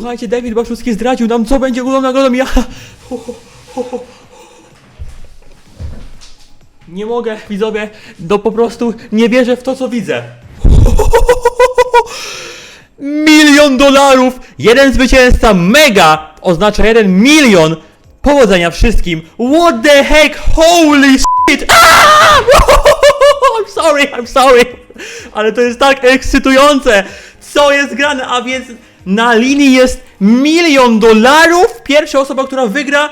Słuchajcie, David Baszucki zdradził nam, co będzie główną nagrodą. Ja... Nie mogę, widzowie, no po prostu nie wierzę w to, co widzę. Milion dolarów! Jeden zwycięzca mega oznacza jeden milion! Powodzenia wszystkim! What the heck? Holy shit! I'm sorry, I'm sorry! Ale to jest tak ekscytujące! Co jest grane? A więc na linii jest milion dolarów! Pierwsza osoba, która wygra...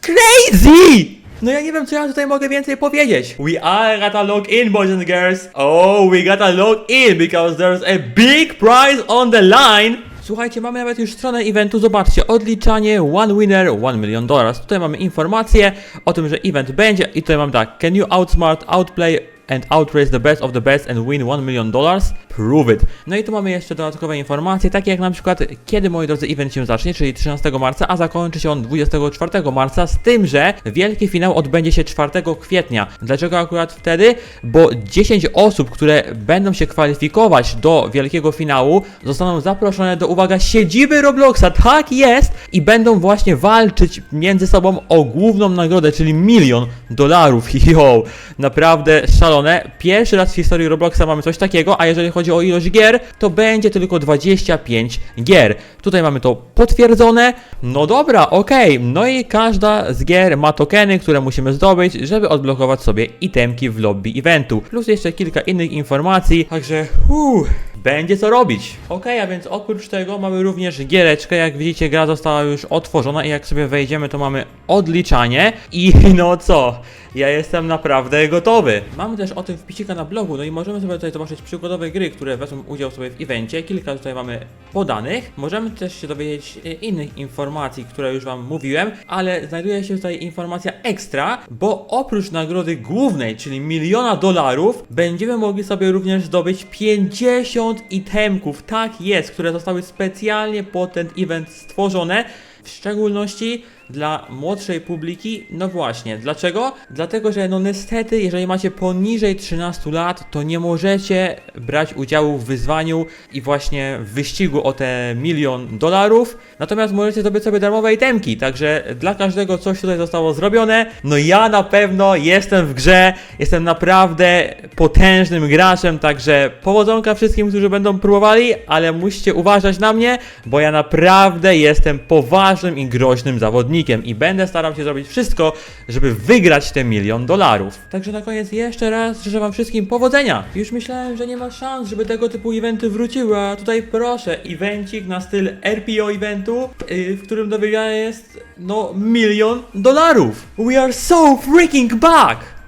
Crazy! No ja nie wiem, co ja tutaj mogę więcej powiedzieć. We are gotta log in, boys and girls. Oh, we gotta log in because there's a big prize on the line. Słuchajcie, mamy nawet już stronę eventu, zobaczcie, odliczanie One Winner, One Million Dollars. Tutaj mamy informację o tym, że event będzie i tutaj mam tak, can you outsmart, outplay and outrace the best of the best and win 1 million dollars? Prove it. No i tu mamy jeszcze dodatkowe informacje, takie jak na przykład kiedy, moi drodzy, event się zacznie, czyli 13 marca, a zakończy się on 24 marca, z tym, że wielki finał odbędzie się 4 kwietnia. Dlaczego akurat wtedy? Bo 10 osób, które będą się kwalifikować do wielkiego finału, zostaną zaproszone do, uwaga, siedziby Robloxa, tak jest, i będą właśnie walczyć między sobą o główną nagrodę, czyli milion dolarów. Yo, naprawdę szalone. Pierwszy raz w historii Robloxa mamy coś takiego, a jeżeli chodzi o ilość gier, to będzie tylko 25 gier. Tutaj mamy to potwierdzone. No dobra, okej. No i każda z gier ma tokeny, które musimy zdobyć, żeby odblokować sobie itemki w lobby eventu. Plus jeszcze kilka innych informacji, także uuu, będzie co robić. Okej, a więc oprócz tego mamy również giereczkę. Jak widzicie, gra została już otworzona i jak sobie wejdziemy, to mamy odliczanie. I no co? Ja jestem naprawdę gotowy. Mamy też o tym wpisika na blogu, no i możemy sobie tutaj zobaczyć przykładowe gry, które wezmą udział sobie w evencie. Kilka tutaj mamy podanych. Możemy też się dowiedzieć e, innych informacji, które już Wam mówiłem, ale znajduje się tutaj informacja ekstra, bo oprócz nagrody głównej, czyli miliona dolarów, będziemy mogli sobie również zdobyć 50 itemków. Tak jest, które zostały specjalnie pod ten event stworzone. W szczególności dla młodszej publiki, no właśnie, dlaczego? Dlatego, że no niestety, jeżeli macie poniżej 13 lat, to nie możecie brać udziału w wyzwaniu i właśnie w wyścigu o te milion dolarów, natomiast możecie zdobyć sobie darmowe itemki, także dla każdego coś tutaj zostało zrobione, no ja na pewno jestem w grze, jestem naprawdę potężnym graczem, także powodzonka wszystkim, którzy będą próbowali, ale musicie uważać na mnie, bo ja naprawdę jestem poważnym i groźnym zawodnikiem i będę starał się zrobić wszystko, żeby wygrać te milion dolarów. Także na koniec jeszcze raz życzę wam wszystkim powodzenia. Już myślałem, że nie ma szans, żeby tego typu eventy wróciły, a tutaj proszę, evencik na styl RPO eventu, yy, w którym do wygrania jest, no, milion dolarów. We are so freaking back!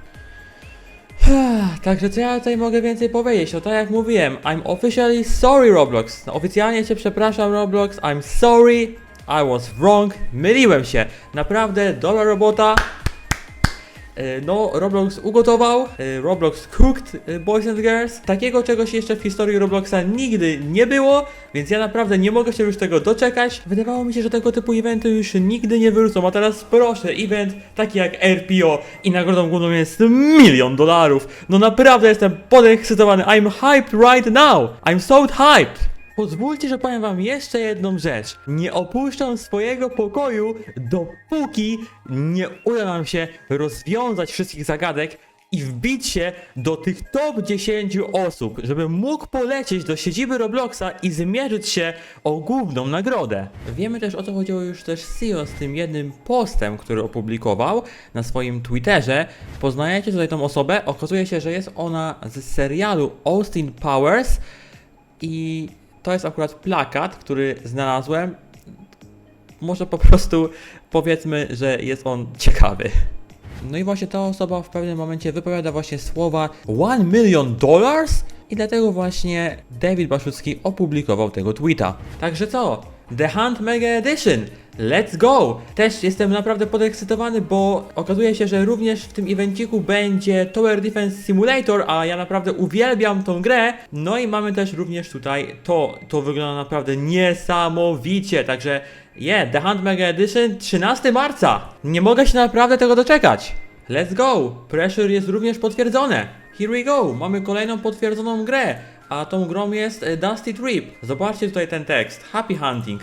Także co ja tutaj mogę więcej powiedzieć? No tak jak mówiłem, I'm officially sorry Roblox. No, oficjalnie cię przepraszam Roblox, I'm sorry, I was wrong, myliłem się. Naprawdę dobra robota. E, No, Roblox ugotował, e, Roblox cooked, e, boys and girls. Takiego czegoś jeszcze w historii Robloxa nigdy nie było, więc ja naprawdę nie mogę się już tego doczekać. Wydawało mi się, że tego typu eventy już nigdy nie wrócą, a teraz proszę, event taki jak RPO i nagrodą główną jest milion dolarów. No naprawdę jestem podekscytowany, I'm hyped right now, I'm so hyped. Pozwólcie, że powiem wam jeszcze jedną rzecz. Nie opuszczam swojego pokoju, dopóki nie uda nam się rozwiązać wszystkich zagadek i wbić się do tych top 10 osób, żebym mógł polecieć do siedziby Robloxa i zmierzyć się o główną nagrodę. Wiemy też o co chodziło już też CEO z tym jednym postem, który opublikował na swoim Twitterze. Poznajecie tutaj tą osobę? Okazuje się, że jest ona z serialu Austin Powers i to jest akurat plakat, który znalazłem. Może po prostu powiedzmy, że jest on ciekawy. No i właśnie ta osoba w pewnym momencie wypowiada właśnie słowa 1 million dollars i dlatego właśnie David Baszucki opublikował tego tweeta. Także co? The Hunt Mega Edition! Let's go! Też jestem naprawdę podekscytowany, bo okazuje się, że również w tym evenciku będzie Tower Defense Simulator, a ja naprawdę uwielbiam tą grę. No i mamy też również tutaj to, to wygląda naprawdę niesamowicie, także yeah, The Hunt Mega Edition 13 marca! Nie mogę się naprawdę tego doczekać! Let's go! Pressure jest również potwierdzone! Here we go! Mamy kolejną potwierdzoną grę! A tą grą jest e, Dusty Trip. Zobaczcie tutaj ten tekst. Happy hunting.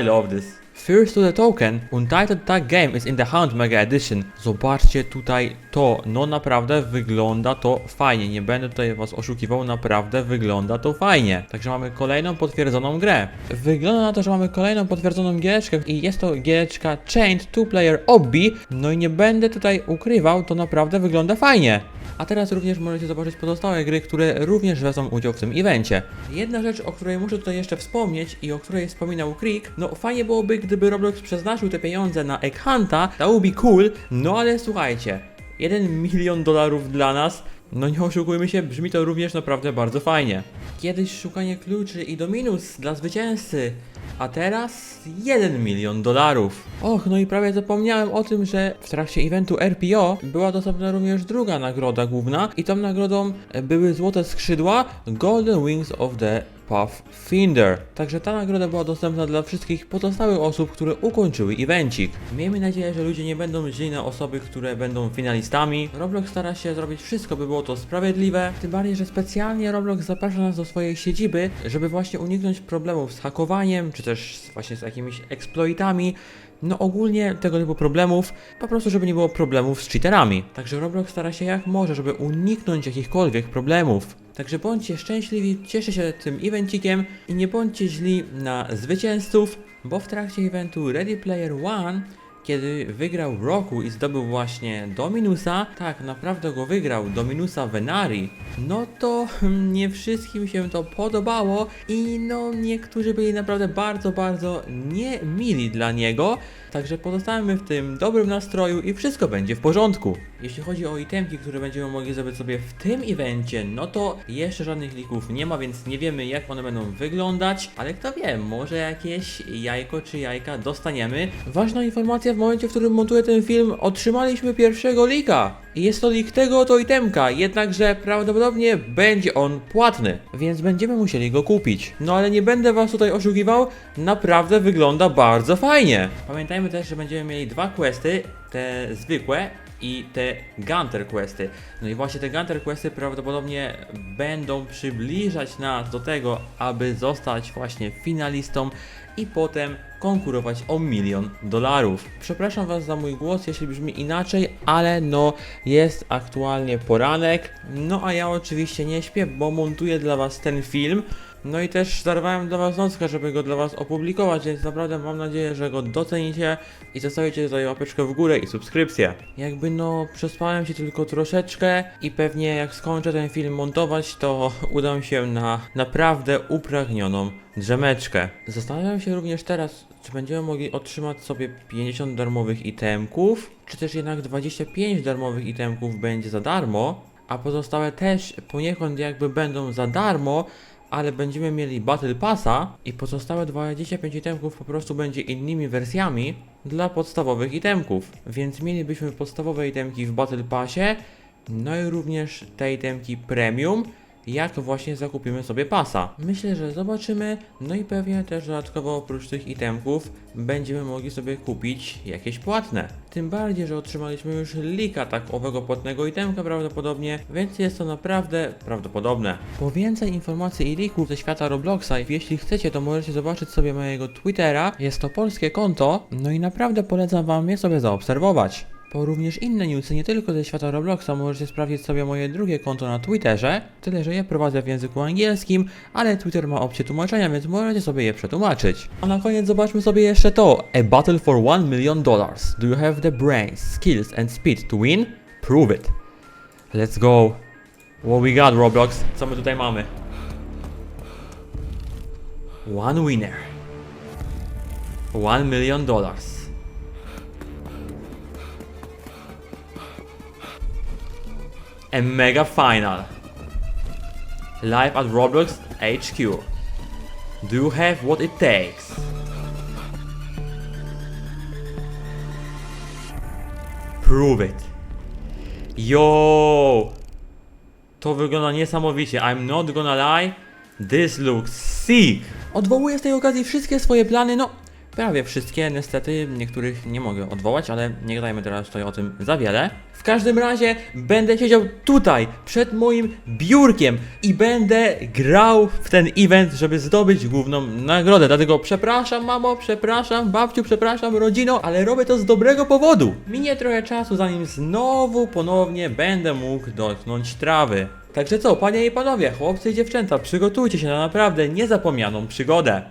I love this. First to the token, Untitled Tag Game is in the Hunt Mega Edition. Zobaczcie tutaj to, no naprawdę wygląda to fajnie, nie będę tutaj was oszukiwał, naprawdę wygląda to fajnie. Także mamy kolejną potwierdzoną grę. Wygląda na to, że mamy kolejną potwierdzoną giereczkę i jest to giereczka Chained Two Player Obby, no i nie będę tutaj ukrywał, to naprawdę wygląda fajnie. A teraz również możecie zobaczyć pozostałe gry, które również wezmą udział w tym evencie. Jedna rzecz, o której muszę tutaj jeszcze wspomnieć i o której wspominał Creek, no fajnie byłoby, gdyby Roblox przeznaczył te pieniądze na Egg Hunta, that would be cool, no ale słuchajcie, 1 milion dolarów dla nas, no nie oszukujmy się, brzmi to również naprawdę bardzo fajnie. Kiedyś szukanie kluczy i dominus dla zwycięzcy, a teraz 1 milion dolarów. Och, no i prawie zapomniałem o tym, że w trakcie eventu RPO była dostępna również druga nagroda główna i tą nagrodą były złote skrzydła Golden Wings of the Pathfinder. Także ta nagroda była dostępna dla wszystkich pozostałych osób, które ukończyły evencik. Miejmy nadzieję, że ludzie nie będą źli na osoby, które będą finalistami. Roblox stara się zrobić wszystko, by było to sprawiedliwe. Tym bardziej, że specjalnie Roblox zaprasza nas do swojej siedziby, żeby właśnie uniknąć problemów z hakowaniem, czy też właśnie z jakimiś exploitami. No ogólnie tego typu problemów, po prostu żeby nie było problemów z cheaterami. Także Roblox stara się jak może, żeby uniknąć jakichkolwiek problemów. Także bądźcie szczęśliwi, cieszcie się tym evencikiem i nie bądźcie źli na zwycięzców, bo w trakcie eventu Ready Player One kiedy wygrał Roku i zdobył właśnie Dominusa, tak naprawdę go wygrał, Dominusa Venari, no to hmm, nie wszystkim się to podobało i no niektórzy byli naprawdę bardzo, bardzo niemili dla niego, także pozostaniemy w tym dobrym nastroju i wszystko będzie w porządku. Jeśli chodzi o itemki, które będziemy mogli zrobić sobie w tym evencie, no to jeszcze żadnych lików nie ma, więc nie wiemy jak one będą wyglądać, ale kto wie, może jakieś jajko czy jajka dostaniemy. Ważna informacja w momencie, w którym montuję ten film, otrzymaliśmy pierwszego lika. Jest to lik tego oto itemka, jednakże prawdopodobnie będzie on płatny, więc będziemy musieli go kupić. No ale nie będę was tutaj oszukiwał, naprawdę wygląda bardzo fajnie. Pamiętajmy też, że będziemy mieli dwa questy, te zwykłe i te Gunter Questy. No i właśnie te Gunter Questy prawdopodobnie będą przybliżać nas do tego, aby zostać właśnie finalistą i potem konkurować o milion dolarów. Przepraszam Was za mój głos, jeśli brzmi inaczej, ale no jest aktualnie poranek. No a ja oczywiście nie śpię, bo montuję dla Was ten film. No i też zarwałem dla Was nockę, żeby go dla Was opublikować, więc naprawdę mam nadzieję, że go docenicie i zostawicie tutaj łapeczkę w górę i subskrypcję. Jakby no przespałem się tylko troszeczkę i pewnie jak skończę ten film montować, to udam się na naprawdę upragnioną drzemeczkę. Zastanawiam się również teraz, czy będziemy mogli otrzymać sobie 50 darmowych itemków, czy też jednak 25 darmowych itemków będzie za darmo, a pozostałe też poniekąd jakby będą za darmo, ale będziemy mieli Battle Passa i pozostałe 25 itemków po prostu będzie innymi wersjami dla podstawowych itemków. Więc mielibyśmy podstawowe itemki w Battle Passie, no i również te itemki premium, jak właśnie zakupimy sobie pasa. Myślę, że zobaczymy, no i pewnie też dodatkowo oprócz tych itemków będziemy mogli sobie kupić jakieś płatne. Tym bardziej, że otrzymaliśmy już lika tak owego płatnego itemka prawdopodobnie, więc jest to naprawdę prawdopodobne. Po więcej informacji i lików ze świata Robloxa, jeśli chcecie, to możecie zobaczyć sobie mojego Twittera. Jest to polskie konto, no i naprawdę polecam wam je sobie zaobserwować. Po również inne newsy, nie tylko ze świata Robloxa, możecie sprawdzić sobie moje drugie konto na Twitterze. Tyle, że je prowadzę w języku angielskim, ale Twitter ma opcję tłumaczenia, więc możecie sobie je przetłumaczyć. A na koniec zobaczmy sobie jeszcze to. A battle for 1 million dollars. Do you have the brains, skills and speed to win? Prove it. Let's go. What we got, Roblox? Co my tutaj mamy? One winner. One million dollars. A mega final. Live at Roblox HQ. Do you have what it takes? Prove it. Yo! To wygląda niesamowicie. I'm not gonna lie. This looks sick. Odwołuję z tej okazji wszystkie swoje plany, no Prawie wszystkie, niestety niektórych nie mogę odwołać, ale nie gadajmy teraz tutaj o tym za wiele. W każdym razie będę siedział tutaj, przed moim biurkiem i będę grał w ten event, żeby zdobyć główną nagrodę. Dlatego przepraszam mamo, przepraszam babciu, przepraszam rodzino, ale robię to z dobrego powodu. Minie trochę czasu, zanim znowu ponownie będę mógł dotknąć trawy. Także co, panie i panowie, chłopcy i dziewczęta, przygotujcie się na naprawdę niezapomnianą przygodę.